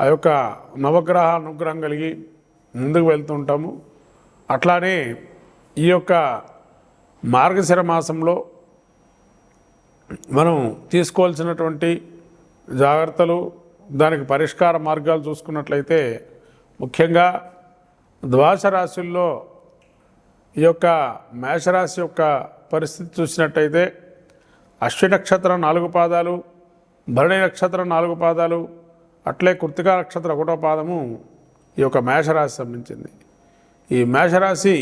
ఆ యొక్క నవగ్రహ అనుగ్రహం కలిగి ముందుకు వెళ్తుంటాము. అట్లానే ఈ యొక్క మార్గశిర మాసంలో మనం తీసుకోవాల్సినటువంటి జాగ్రత్తలు దానికి పరిష్కార మార్గాలు చూసుకున్నట్లయితే ముఖ్యంగా ద్వాస రాశుల్లో ఈ యొక్క మేషరాశి యొక్క పరిస్థితి చూసినట్టయితే అశ్వి నక్షత్రం నాలుగు పాదాలు భరణి నక్షత్రం నాలుగు పాదాలు అట్లే కృతికా నక్షత్ర ఒకటో పాదము ఈ యొక్క మేషరాశి సంబంధించింది. ఈ మేషరాశి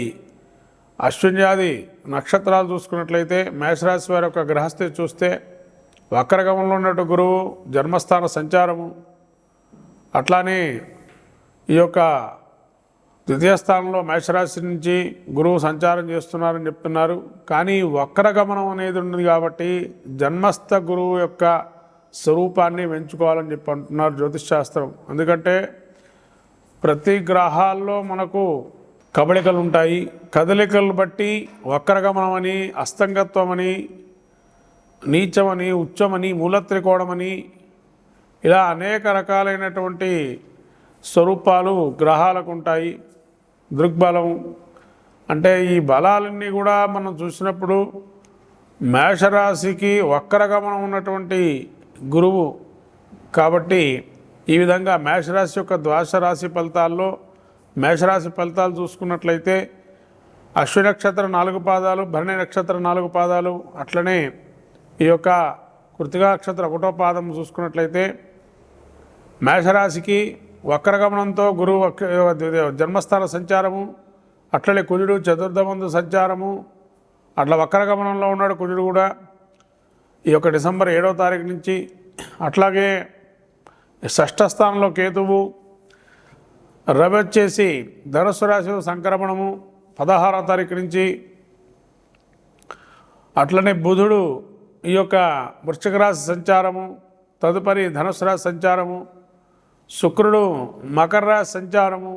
అశ్విన్యాది నక్షత్రాలు చూసుకున్నట్లయితే మేషరాశి వారి యొక్క గ్రహస్థి చూస్తే వక్రగమంలో ఉన్నట్టు గురువు జన్మస్థాన సంచారము అట్లానే ఈ యొక్క ద్వితీయ స్థానంలో మేషరాశి నుంచి గురువు సంచారం చేస్తున్నారని చెప్తున్నారు. కానీ వక్రగమనం అనేది ఉన్నది కాబట్టి జన్మస్థ గురువు యొక్క స్వరూపాన్ని పెంచుకోవాలని చెప్పి అంటున్నారు జ్యోతిష్శాస్త్రం. ఎందుకంటే ప్రతి గ్రహాల్లో మనకు కబళికలు ఉంటాయి. కదలికలు బట్టి వక్రగమనమని అస్తంగత్వమని నీచమని ఉచ్చమని మూలత్రికోణమని ఇలా అనేక రకాలైనటువంటి స్వరూపాలు గ్రహాలకు ఉంటాయి. దృగ్బలం అంటే ఈ బలాలన్నీ కూడా మనం చూసినప్పుడు మేషరాశికి వక్రగమనం ఉన్నటువంటి గురువు. కాబట్టి ఈ విధంగా మేషరాశి యొక్క ద్వాదశ రాశి ఫలితాల్లో మేషరాశి ఫలితాలు చూసుకున్నట్లయితే అశ్వి నక్షత్ర నాలుగు పాదాలు భరణి నక్షత్ర నాలుగు పాదాలు అట్లనే ఈ యొక్క కృతికా నక్షత్ర ఒకటో పాదం చూసుకున్నట్లయితే మేషరాశికి వక్రగమనంతో గురువు జన్మస్థాన సంచారము అట్లనే కుజుడు చతుర్థమందు సంచారము అట్లా వక్రగమనంలో ఉన్నాడు కుజుడు కూడా. ఈ యొక్క డిసెంబర్ ఏడవ తారీఖు నుంచి అట్లాగే షష్ఠ స్థానంలో కేతువు రవి వచ్చేసి ధనుసు రాశి సంక్రమణము పదహారవ తారీఖు నుంచి. అట్లనే బుధుడు ఈ యొక్క వృశ్చిక రాశి సంచారము తదుపరి ధనుసు రాశి సంచారము శుక్రుడు మకర రాశి సంచారము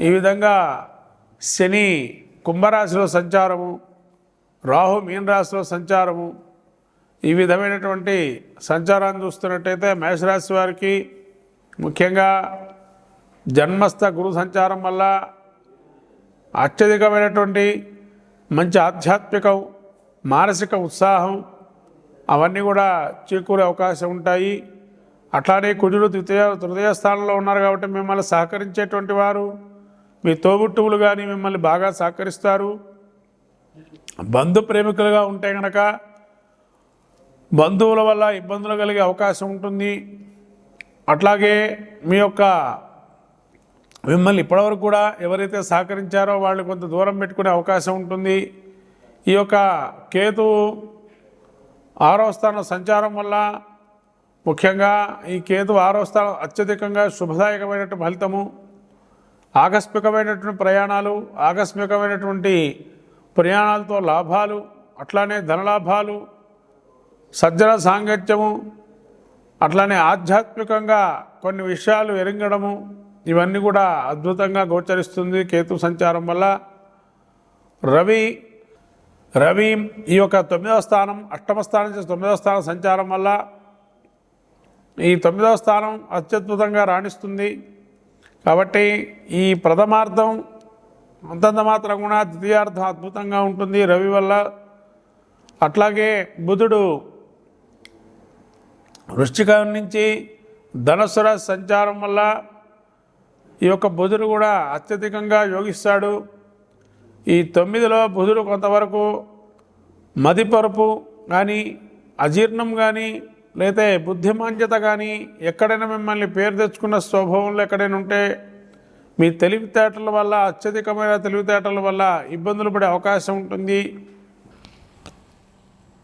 ఈ విధంగా శని కుంభరాశిలో సంచారము రాహు మీన రాశిలో సంచారము ఈ విధమైనటువంటి సంచారాన్ని చూస్తున్నట్టయితే మేషరాశి వారికి ముఖ్యంగా జన్మస్థ గురు సంచారం వల్ల అత్యధికమైనటువంటి మంచి ఆధ్యాత్మికం మానసిక ఉత్సాహం అవన్నీ కూడా చేకూరే అవకాశం ఉంటాయి. అట్లానే కుజుడు ద్వితీయ తృతీయ స్థానంలో ఉన్నారు కాబట్టి మిమ్మల్ని సహకరించేటువంటి వారు మీ తోబుట్టువులు కానీ మిమ్మల్ని బాగా సహకరిస్తారు. బంధు ప్రేమికులుగా ఉంటే కనుక బంధువుల వల్ల ఇబ్బందులు కలిగే అవకాశం ఉంటుంది. అట్లాగే మీ యొక్క మిమ్మల్ని ఇప్పటివరకు కూడా ఎవరైతే సహకరించారో వాళ్ళు కొంత దూరం పెట్టుకునే అవకాశం ఉంటుంది. ఈ యొక్క కేతు ఆరో స్థానం సంచారం వల్ల ముఖ్యంగా ఈ కేతు ఆరో స్థానం అత్యధికంగా శుభదాయకమైనటువంటి ఫలితము ఆకస్మికమైనటువంటి ప్రయాణాలు ఆకస్మికమైనటువంటి ప్రయాణాలతో లాభాలు అట్లానే ధనలాభాలు సజ్జన సాంగత్యము అట్లానే ఆధ్యాత్మికంగా కొన్ని విషయాలు ఎరింగడము ఇవన్నీ కూడా అద్భుతంగా గోచరిస్తుంది కేతు సంచారం వల్ల. రవి రవి ఈ యొక్క తొమ్మిదవ స్థానం అష్టమ స్థానం నుంచి తొమ్మిదవ స్థానం సంచారం వల్ల ఈ తొమ్మిదవ స్థానం అత్యద్భుతంగా రాణిస్తుంది. కాబట్టి ఈ ప్రథమార్థం అంతంత మాత్రం కూడా ద్వితీయార్థం అద్భుతంగా ఉంటుంది రవి వల్ల. అట్లాగే బుధుడు వృశ్చికం నుంచి ధనుసు రాశి సంచారం వల్ల ఈ యొక్క బుధుడు కూడా అత్యధికంగా యోగిస్తాడు. ఈ తొమ్మిదిలో బుధుడు కొంతవరకు మదిపరుపు కానీ అజీర్ణం కానీ లేతే బుద్ధిమాంద్యత కానీ ఎక్కడైనా మిమ్మల్ని పేరు తెచ్చుకున్న స్వభావంలో ఎక్కడైనా ఉంటే మీ తెలివితేటల వల్ల అత్యధికమైన తెలివితేటల వల్ల ఇబ్బందులు పడే అవకాశం ఉంటుంది.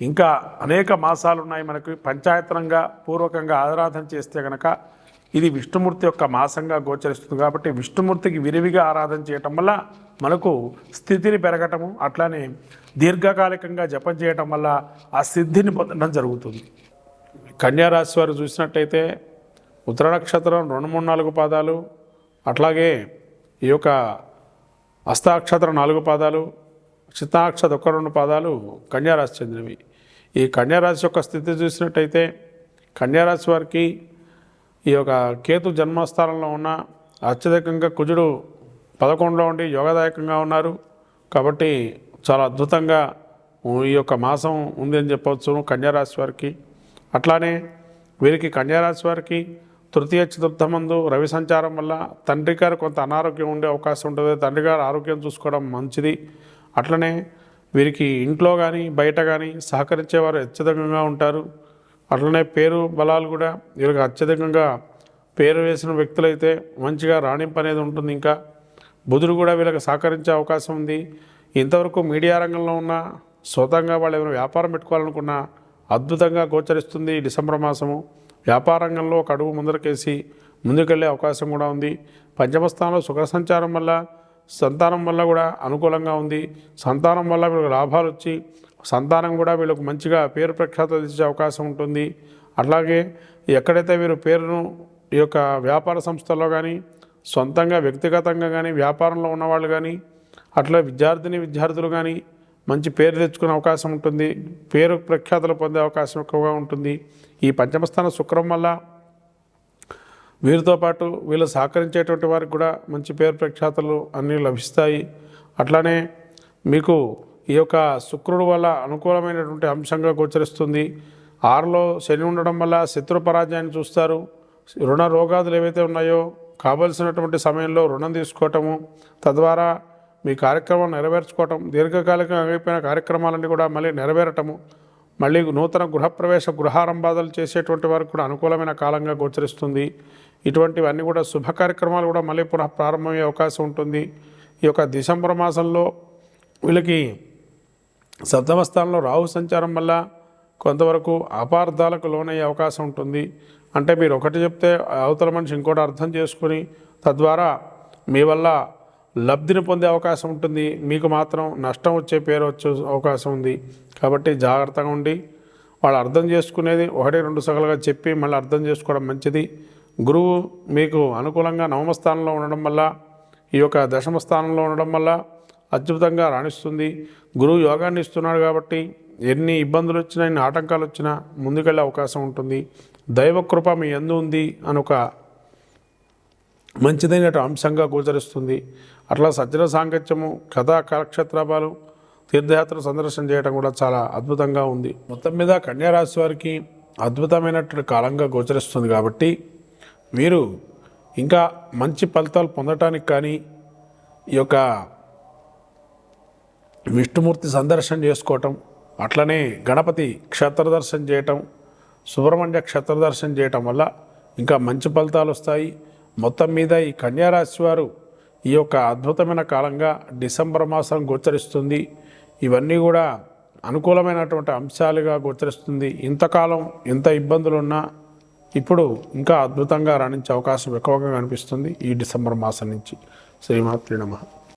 ఇంకా అనేక మాసాలు ఉన్నాయి మనకి పంచాయతనంగా పూర్వకంగా ఆరాధన చేస్తే కనుక ఇది విష్ణుమూర్తి యొక్క మాసంగా గోచరిస్తుంది కాబట్టి విష్ణుమూర్తికి విరివిగా ఆరాధన చేయటం వల్ల మనకు స్థితిని పెరగటము అట్లానే దీర్ఘకాలికంగా జపం చేయటం వల్ల ఆ సిద్ధిని పొందడం జరుగుతుంది. కన్యారాశి వారు చూసినట్టయితే ఉత్తర నక్షత్రం రెండు మూడు నాలుగు పాదాలు అట్లాగే ఈ యొక్క హస్తాక్షత్రం నాలుగు పాదాలు చిత్తాక్షత ఒక రెండు పాదాలు కన్యారాశి చెందినవి. ఈ కన్యారాశి యొక్క స్థితి చూసినట్టయితే కన్యారాశి వారికి ఈ యొక్క కేతు జన్మస్థానంలో ఉన్న అత్యధికంగా కుజుడు పదకొండులో ఉండి యోగదాయకంగా ఉన్నారు. కాబట్టి చాలా అద్భుతంగా ఈ యొక్క మాసం ఉంది అని చెప్పవచ్చు కన్యారాశి వారికి. అట్లానే వీరికి కన్యారాశి వారికి తృతీయ చతుర్థ మందు రవి సంచారం వల్ల తండ్రి గారు కొంత అనారోగ్యం ఉండే అవకాశం ఉంటుంది. తండ్రి గారు ఆరోగ్యం చూసుకోవడం మంచిది. అట్లనే వీరికి ఇంట్లో కానీ బయట కానీ సహకరించేవారు అత్యధికంగా ఉంటారు. అట్లనే పేరు బలాలు కూడా వీళ్ళకి అత్యధికంగా పేరు వేసిన వ్యక్తులైతే మంచిగా రాణింపు అనేది ఉంటుంది ఇంకా. బుధుడు కూడా వీళ్ళకి సహకరించే అవకాశం ఉంది. ఇంతవరకు మీడియా రంగంలో ఉన్న సొంతంగా వాళ్ళు ఏమైనా వ్యాపారం పెట్టుకోవాలనుకున్నా అద్భుతంగా గోచరిస్తుంది డిసెంబర్ మాసము. వ్యాపార రంగంలో ఒక అడుగు ముందరకేసి ముందుకెళ్ళే అవకాశం కూడా ఉంది. పంచమ స్థానంలో సుఖ సంచారం వల్ల సంతానం వల్ల కూడా అనుకూలంగా ఉంది. సంతానం వల్ల వీళ్ళకి లాభాలు వచ్చి సంతానం కూడా వీళ్ళకు మంచిగా పేరు ప్రఖ్యాత తెచ్చే అవకాశం ఉంటుంది. అట్లాగే ఎక్కడైతే వీరు పేరును ఈ యొక్క వ్యాపార సంస్థల్లో కానీ సొంతంగా వ్యక్తిగతంగా కానీ వ్యాపారంలో ఉన్నవాళ్ళు కానీ అట్లా విద్యార్థిని విద్యార్థులు కానీ మంచి పేరు తెచ్చుకునే అవకాశం ఉంటుంది. పేరు ప్రఖ్యాతలు పొందే అవకాశం ఎక్కువగా ఉంటుంది. ఈ పంచమస్థాన శుక్రం వల్ల వీరితో పాటు వీళ్ళు సహకరించేటువంటి వారికి కూడా మంచి పేరు ప్రఖ్యాతలు అన్నీ లభిస్తాయి. అట్లానే మీకు ఈ యొక్క శుక్రుడు వల్ల అనుకూలమైనటువంటి అంశంగా గోచరిస్తుంది. ఆరులో శని ఉండడం వల్ల శత్రు పరాజయాన్ని చూస్తారు. రుణ రోగాదులు ఏవైతే ఉన్నాయో కావలసినటువంటి సమయంలో రుణం తీసుకోవటము తద్వారా మీ కార్యక్రమం నెరవేర్చుకోవటం దీర్ఘకాలికంగా అయిపోయిన కార్యక్రమాలన్నీ కూడా మళ్ళీ నెరవేరటము మళ్ళీ నూతన గృహప్రవేశ గృహారంభాదాలు చేసేటువంటి వారికి కూడా అనుకూలమైన కాలంగా గోచరిస్తుంది. ఇటువంటివన్నీ కూడా శుభ కార్యక్రమాలు కూడా మళ్ళీ పునః ప్రారంభమయ్యే అవకాశం ఉంటుంది. ఈ యొక్క డిసెంబర్ మాసంలో వీళ్ళకి సప్తమ స్థానంలో రాహు సంచారం వల్ల కొంతవరకు అపార్థాలకు లోనయ్యే అవకాశం ఉంటుంది. అంటే మీరు ఒకటి చెప్తే అవతల మనిషి ఇంకోటి అర్థం చేసుకొని తద్వారా మీ వల్ల లబ్ధిని పొందే అవకాశం ఉంటుంది. మీకు మాత్రం నష్టం వచ్చే పేరు వచ్చే అవకాశం ఉంది. కాబట్టి జాగ్రత్తగా ఉండి వాళ్ళు అర్థం చేసుకునేది ఒకటి రెండు సగలుగా చెప్పి మళ్ళీ అర్థం చేసుకోవడం మంచిది. గురువు మీకు అనుకూలంగా నవమ స్థానంలో ఉండడం వల్ల ఈ యొక్క దశమ స్థానంలో ఉండడం వల్ల అద్భుతంగా రాణిస్తుంది. గురువు యోగాన్ని ఇస్తున్నాడు కాబట్టి ఎన్ని ఇబ్బందులు వచ్చినా ఎన్ని ఆటంకాలు వచ్చినా ముందుకెళ్ళే అవకాశం ఉంటుంది. దైవకృప మీ ఎందు ఉంది అని ఒక మంచిదైన అంశంగా గోచరిస్తుంది. అట్లా సజ్జన సాంగత్యము కథా కళక్షేత్రాలు తీర్థయాత్ర సందర్శన చేయడం కూడా చాలా అద్భుతంగా ఉంది. మొత్తం మీద కన్యారాశి వారికి అద్భుతమైనటువంటి కాలంగా గోచరిస్తుంది కాబట్టి వీరు ఇంకా మంచి ఫలితాలు పొందటానికి కానీ ఈ యొక్క విష్ణుమూర్తి సందర్శన చేసుకోవటం అట్లనే గణపతి క్షేత్ర దర్శనం చేయటం సుబ్రహ్మణ్య క్షేత్ర దర్శనం చేయటం వల్ల ఇంకా మంచి ఫలితాలు వస్తాయి. మొత్తం మీద ఈ కన్యారాశి వారు ఈ యొక్క అద్భుతమైన కాలంగా డిసెంబర్ మాసం గోచరిస్తుంది. ఇవన్నీ కూడా అనుకూలమైనటువంటి అంశాలుగా గోచరిస్తుంది. ఇంతకాలం ఎంత ఇబ్బందులు ఉన్నా ఇప్పుడు ఇంకా అద్భుతంగా రాణించే అవకాశం ఎక్కువగా కనిపిస్తుంది ఈ డిసెంబర్ మాసం నుంచి. శ్రీమాత్రి నమః.